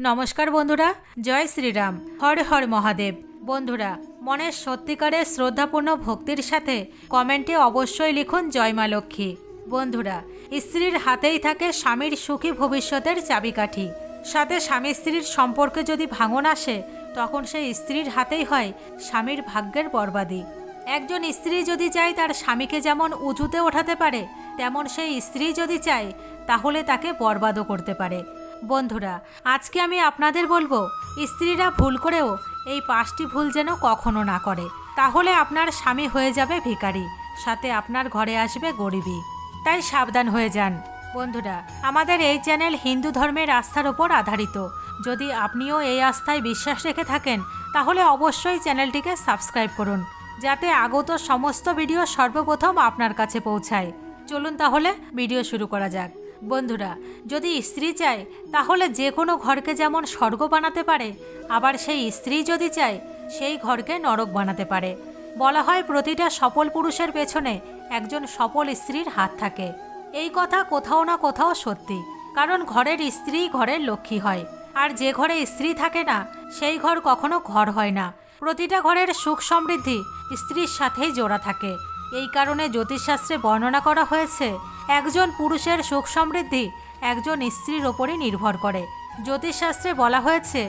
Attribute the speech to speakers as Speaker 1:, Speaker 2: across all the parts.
Speaker 1: নমস্কার বন্ধুরা, জয় শ্রীরাম। হর হর মহাদেব। বন্ধুরা, মনের সত্যিকারের শ্রদ্ধাপূর্ণ ভক্তির সাথে কমেন্টে অবশ্যই লিখুন জয় মা লক্ষ্মী। বন্ধুরা, স্ত্রীর হাতেই থাকে স্বামীর সুখী ভবিষ্যতের চাবিকাঠি। সাথে স্বামী স্ত্রীর সম্পর্কে যদি ভাঙন আসে, তখন সেই স্ত্রীর হাতেই হয় স্বামীর ভাগ্যের বরবাদি। একজন স্ত্রী যদি চায় তার স্বামীকে যেমন উঁচুতে ওঠাতে পারে, তেমন সেই স্ত্রী যদি চায়, তাহলে তাকে বরবাদও করতে পারে। বন্ধুরা, আজকে আমি আপনাদের বলব, স্ত্রীরা ভুল করেও এই পাঁচটি ভুল যেন কখনো না করে। তাহলে আপনার স্বামী হয়ে যাবে ভিখারি, সাথে আপনার ঘরে আসবে গরিবী। তাই সাবধান হয়ে যান। বন্ধুরা, আমাদের এই চ্যানেল হিন্দু ধর্মের আস্থার ওপর আধারিত। যদি আপনিও এই আস্থায় বিশ্বাস রেখে থাকেন, তাহলে অবশ্যই চ্যানেলটিকে সাবস্ক্রাইব করুন, যাতে আগত সমস্ত ভিডিও সর্বপ্রথম আপনার কাছে পৌঁছায়। চলুন তাহলে ভিডিও শুরু করা যাক। বন্ধুরা, যদি স্ত্রী চায়, তাহলে যে কোনো ঘরকে যেমন স্বর্গ বানাতে পারে, আবার সেই স্ত্রী যদি চায়, সেই ঘরকে নরক বানাতে পারে। বলা হয় প্রতিটা সফল পুরুষের পেছনে একজন সফল স্ত্রীর হাত থাকে। এই কথা কোথাও না কোথাও সত্যি, কারণ ঘরের স্ত্রী ঘরের লক্ষ্মী হয়। আর যে ঘরে স্ত্রী থাকে না, সেই ঘর কখনো ঘর হয় না। প্রতিটা ঘরের সুখ সমৃদ্ধি স্ত্রীর সাথেই জোড়া থাকে। এই কারণে জ্যোতিষশাস্ত্রে বর্ণনা করা হয়েছে, একজন পুরুষের সুখ সমৃদ্ধি একজন স্ত্রীর ওপরই নির্ভর করে। জ্যোতিষশাস্ত্রে বলা হয়েছে,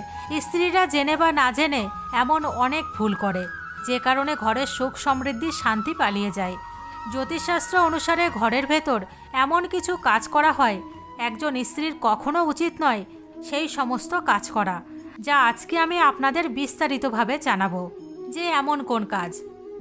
Speaker 1: স্ত্রীরা জেনে বা না জেনে এমন অনেক ভুল করে, যে কারণে ঘরের সুখ সমৃদ্ধি শান্তি পালিয়ে যায়। জ্যোতিষশাস্ত্র অনুসারে ঘরের ভেতর এমন কিছু কাজ করা হয়, একজন স্ত্রীর কখনো উচিত নয় সেই সমস্ত কাজ করা, যা আজকে আমি আপনাদের বিস্তারিতভাবে জানাব। যে এমন কোন কাজ?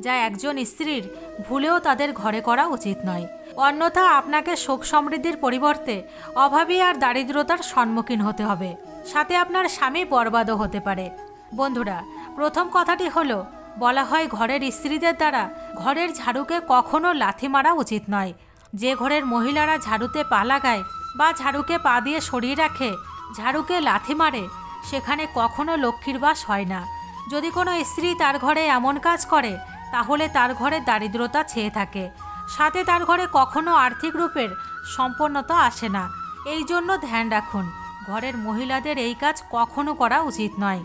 Speaker 1: যা একজন স্ত্রীর, ভুলেও তাদের ঘরে করা উচিত নয়। অন্যথা আপনাকে শোক সমৃদ্ধির পরিবর্তে অভাবী আর দারিদ্রতার সম্মুখীন হতে হবে। সাথে আপনার স্বামী বরবাদও হতে পারে। বন্ধুরা, প্রথম কথাটি হলো, বলা হয় ঘরের স্ত্রীদের দ্বারা ঘরের ঝাড়ুকে কখনো লাথি মারা উচিত নয়। যে ঘরের মহিলারা ঝাড়ুতে পা লাগায় বা ঝাড়ুকে পা দিয়ে সরিয়ে রাখে, ঝাড়ুকে লাথি মারে, সেখানে কখনো লক্ষ্মীর বাস হয় না। যদি কোনো স্ত্রী তার ঘরে এমন কাজ করে তাহলে তার ঘরে দারিদ্রতা ছেয়ে থাকে। সাথে তার ঘরে কখনো আর্থিক রূপের সম্পন্নতা আসে না। এই জন্য ধ্যান রাখুন, ঘরের মহিলাদের এই কাজ কখনো করা উচিত নয়।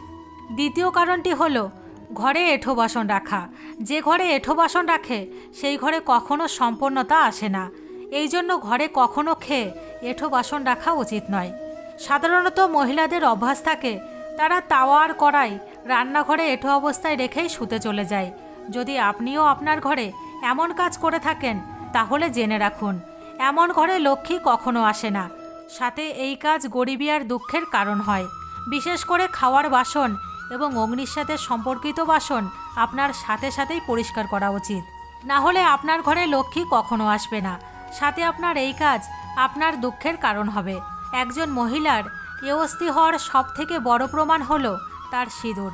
Speaker 1: দ্বিতীয় কারণটি হলো, ঘরে এঁঠো বাসন রাখা। যে ঘরে এঁঠো বাসন রাখে, সেই ঘরে কখনো সম্পন্নতা আসে না। এই জন্য ঘরে কখনো খেয়ে এঁঠো বাসন রাখা উচিত নয়। সাধারণত মহিলাদের অভ্যাস থাকে, তারা তাওয়া আর কড়াই রান্নাঘরে এঁঠো অবস্থায় রেখেই শুতে চলে যায়। যদি আপনিও আপনার ঘরে এমন কাজ করে থাকেন, তাহলে জেনে রাখুন, এমন ঘরে লক্ষ্মী কখনো আসে না। সাথে এই কাজ গরিবী আর দুঃখের কারণ হয়। বিশেষ করে খাওয়ার বাসন এবং অগ্নির সাথে সম্পর্কিত বাসন আপনার সাথে সাথেই পরিষ্কার করা উচিত। না হলে আপনার ঘরে লক্ষ্মী কখনো আসবে না। সাথে আপনার এই কাজ আপনার দুঃখের কারণ হবে। একজন মহিলার এ অস্থি হওয়ার সব থেকে বড় প্রমাণ হলো তার সিঁদুর।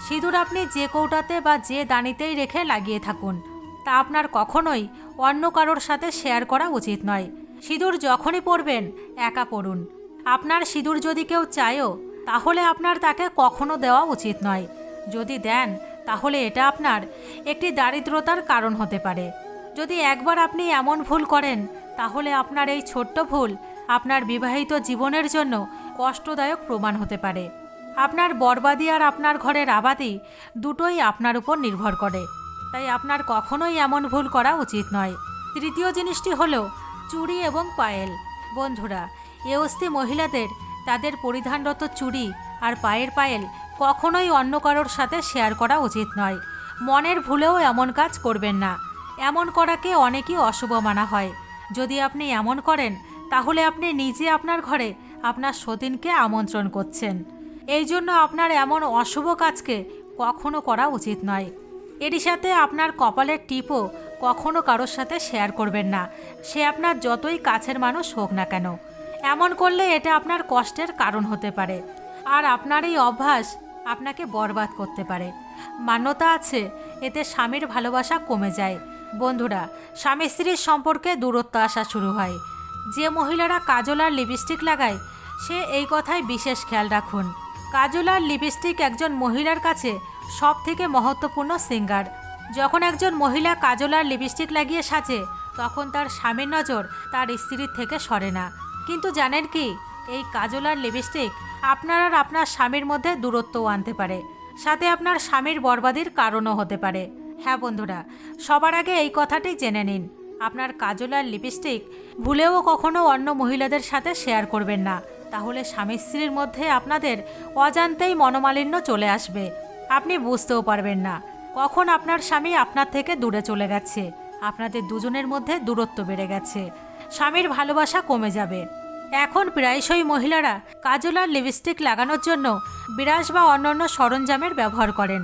Speaker 1: সিঁদুর আপনি যে কৌটাতে বা যে দানিতেই রেখে লাগিয়ে থাকুন, তা আপনার কখনোই অন্য কারোর সাথে শেয়ার করা উচিত নয়। সিঁদুর যখনই পরবেন, একা পড়ুন। আপনার সিঁদুর যদি কেউ চায়ও, তাহলে আপনার তাকে কখনো দেওয়া উচিত নয়। যদি দেন, তাহলে এটা আপনার একটি দারিদ্রতার কারণ হতে পারে। যদি একবার আপনি এমন ভুল করেন, তাহলে আপনার এই ছোট্ট ভুল আপনার বিবাহিত জীবনের জন্য কষ্টদায়ক প্রমাণ হতে পারে। আপনার বরবাদি আর আপনার ঘরের আবাদি দুটোই আপনার উপর নির্ভর করে। তাই আপনার কখনোই এমন ভুল করা উচিত নয়। তৃতীয় জিনিসটি হলো চুড়ি এবং পায়েল। বন্ধুরা, এ অস্থি মহিলাদের তাদের পরিধানরত চুড়ি আর পায়ের পায়েল কখনোই অন্য কারোর সাথে শেয়ার করা উচিত নয়। মনের ভুলেও এমন কাজ করবেন না। এমন করাকে অনেকই অশুভ মানা হয়। যদি আপনি এমন করেন, তাহলে আপনি নিজে আপনার ঘরে আপনার সতীনকে আমন্ত্রণ করছেন। এই জন্য আপনার এমন অশুভ কাজকে কখনো করা উচিত নয়। এরই সাথে আপনার কপালের টিপও কখনো কারোর সাথে শেয়ার করবেন না। সে আপনার যতই কাছের মানুষ হোক না কেন। এমন করলে এটা আপনার কষ্টের কারণ হতে পারে। আর আপনার এই অভ্যাস আপনাকে বরবাদ করতে পারে। মান্যতা আছে, এতে স্বামীর ভালোবাসা কমে যায়। বন্ধুরা, স্বামী স্ত্রীর সম্পর্কে দূরত্ব আসা শুরু হয়। যে মহিলারা কাজল আর লিপস্টিক লাগায়, সে এই কথায় বিশেষ খেয়াল রাখুন। কাজল আর লিপস্টিক একজন মহিলার কাছে সব থেকে মহত্বপূর্ণ সিঙ্গার। যখন একজন মহিলা কাজল আর লিপস্টিক লাগিয়ে সাজে, তখন তার স্বামীর নজর তার স্ত্রীর থেকে সরে না। কিন্তু জানেন কি, এই কাজল আর লিপস্টিক আপনার আর আপনার স্বামীর মধ্যে দূরত্বও আনতে পারে। সাথে আপনার স্বামীর বরবাদির কারণও হতে পারে। হ্যাঁ বন্ধুরা, সবার আগে এই কথাটি জেনে নিন। আপনার কাজল আর লিপস্টিক ভুলেও কখনো অন্য মহিলাদের সাথে শেয়ার করবেন না। তাহলে স্বামী স্ত্রীর মধ্যে আপনাদের অজান্তেই মনোমালিন্য চলে আসবে। আপনি বুঝতেও পারবেন না কখন আপনার স্বামী আপনার থেকে দূরে চলে গেছে। আপনাদের দুজনের মধ্যে দূরত্ব বেড়ে গেছে। স্বামীর ভালোবাসা কমে যাবে। এখন প্রায়শই মহিলারা কাজল আর লিপস্টিক লাগানোর জন্য বিরাস বা অন্যান্য সরঞ্জামের ব্যবহার করেন।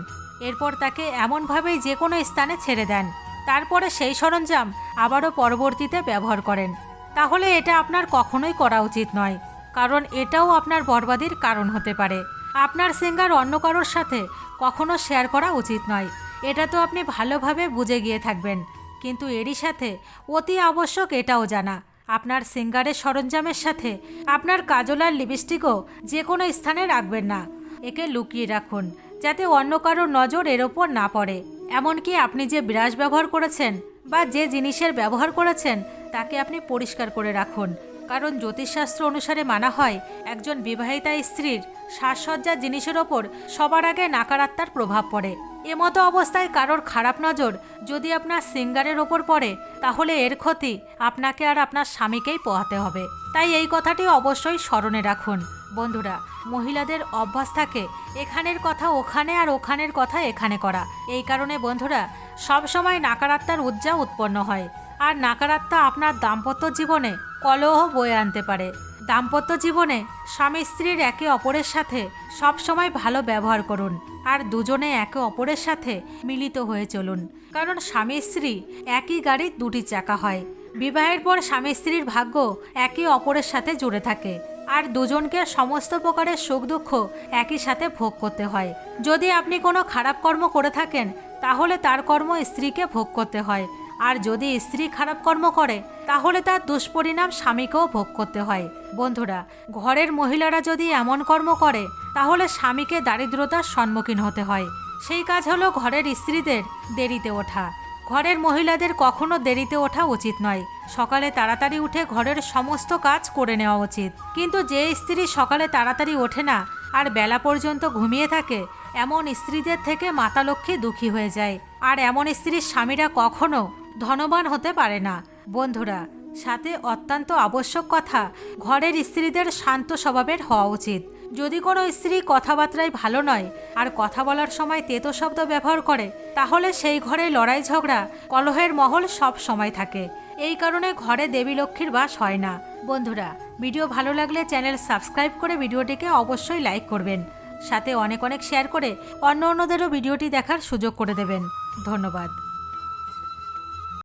Speaker 1: এরপর তাকে এমনভাবেই যে কোনো স্থানে ছেড়ে দেন। তারপরে সেই সরঞ্জাম আবারও পরবর্তীতে ব্যবহার করেন। তাহলে এটা আপনার কখনোই করা উচিত নয়। কারণ এটাও আপনার বরবাদির কারণ হতে পারে। আপনার সিঙ্গার অন্য কারোর সাথে কখনো শেয়ার করা উচিত নয়। এটা তো আপনি ভালোভাবে বুঝে গিয়ে থাকবেন। কিন্তু এরই সাথে অতি আবশ্যক এটাও জানা। আপনার সিঙ্গারের সরঞ্জামের সাথে আপনার কাজল আর লিপস্টিকও যে কোনো স্থানে রাখবেন না। একে লুকিয়ে রাখুন, যাতে অন্য কারোর নজর এর ওপর না পড়ে। এমনকি আপনি যে ব্রাশ ব্যবহার করেছেন বা যে জিনিসের ব্যবহার করেছেন, তাকে আপনি পরিষ্কার করে রাখুন। কারণ জ্যোতিষশাস্ত্র অনুসারে মানা হয়, একজন বিবাহিতা স্ত্রীর সাজসজ্জার জিনিসের ওপর সবার আগে নাকারাত্মার প্রভাব পড়ে। এমতো অবস্থায় কারোর খারাপ নজর যদি আপনার সিঙ্গারের ওপর পড়ে, তাহলে এর ক্ষতি আপনাকে আর আপনার স্বামীকেই পোহাতে হবে। তাই এই কথাটি অবশ্যই স্মরণে রাখুন। বন্ধুরা, মহিলাদের অভ্যাস থাকে এখানের কথা ওখানে আর ওখানের কথা এখানে করা। এই কারণে বন্ধুরা, সবসময় নাকারাত্মার উজ্জা উৎপন্ন হয়। আর নাকারাত্মা আপনার দাম্পত্য জীবনে কলহ বয়ে আনতে পারে। দাম্পত্য জীবনে স্বামী স্ত্রীর একে অপরের সাথে সবসময় ভালো ব্যবহার করুন আর দুজনে একে অপরের সাথে মিলিত হয়ে চলুন। কারণ স্বামী স্ত্রী একই গাড়ির দুটি চাকা হয়। বিবাহের পর স্বামী স্ত্রীর ভাগ্য একে অপরের সাথে জুড়ে থাকে আর দুজনকে সমস্ত প্রকারের সুখ দুঃখ একই সাথে ভোগ করতে হয়। যদি আপনি কোনো খারাপ কর্ম করে থাকেন, তাহলে তার কর্ম স্ত্রীকে ভোগ করতে হয়। আর যদি স্ত্রী খারাপ কর্ম করে, তাহলে তার দুষ্পরিণাম স্বামীকেও ভোগ করতে হয়। বন্ধুরা, ঘরের মহিলারা যদি এমন কর্ম করে, তাহলে স্বামীকে দারিদ্রতার সম্মুখীন হতে হয়। সেই কাজ হলো ঘরের স্ত্রীদের দেরিতে ওঠা। ঘরের মহিলাদের কখনো দেরিতে ওঠা উচিত নয়। সকালে তাড়াতাড়ি উঠে ঘরের সমস্ত কাজ করে নেওয়া উচিত। কিন্তু যে স্ত্রী সকালে তাড়াতাড়ি ওঠে না আর বেলা পর্যন্ত ঘুমিয়ে থাকে, এমন স্ত্রীদের থেকে মাতা লক্ষ্মী দুঃখী হয়ে যায়। আর এমন স্ত্রীর স্বামীরা কখনো ধনবান হতে পারে না। বন্ধুরা, সাথে অত্যন্ত আবশ্যক কথা, ঘরের স্ত্রীদের শান্ত স্বভাবের হওয়া উচিত। যদি কোনো স্ত্রী কথাবার্তায় ভালো নয় আর কথা বলার সময় তেতো শব্দ ব্যবহার করে, তাহলে সেই ঘরে লড়াই ঝগড়া কলহের মহল সব সময় থাকে। এই কারণে ঘরে দেবী লক্ষ্মীর বাস হয় না। বন্ধুরা, ভিডিও ভালো লাগলে চ্যানেল সাবস্ক্রাইব করে ভিডিওটিকে অবশ্যই লাইক করবেন। সাথে অনেক অনেক শেয়ার করে অন্য অন্যদেরও ভিডিওটি দেখার সুযোগ করে দেবেন। ধন্যবাদ।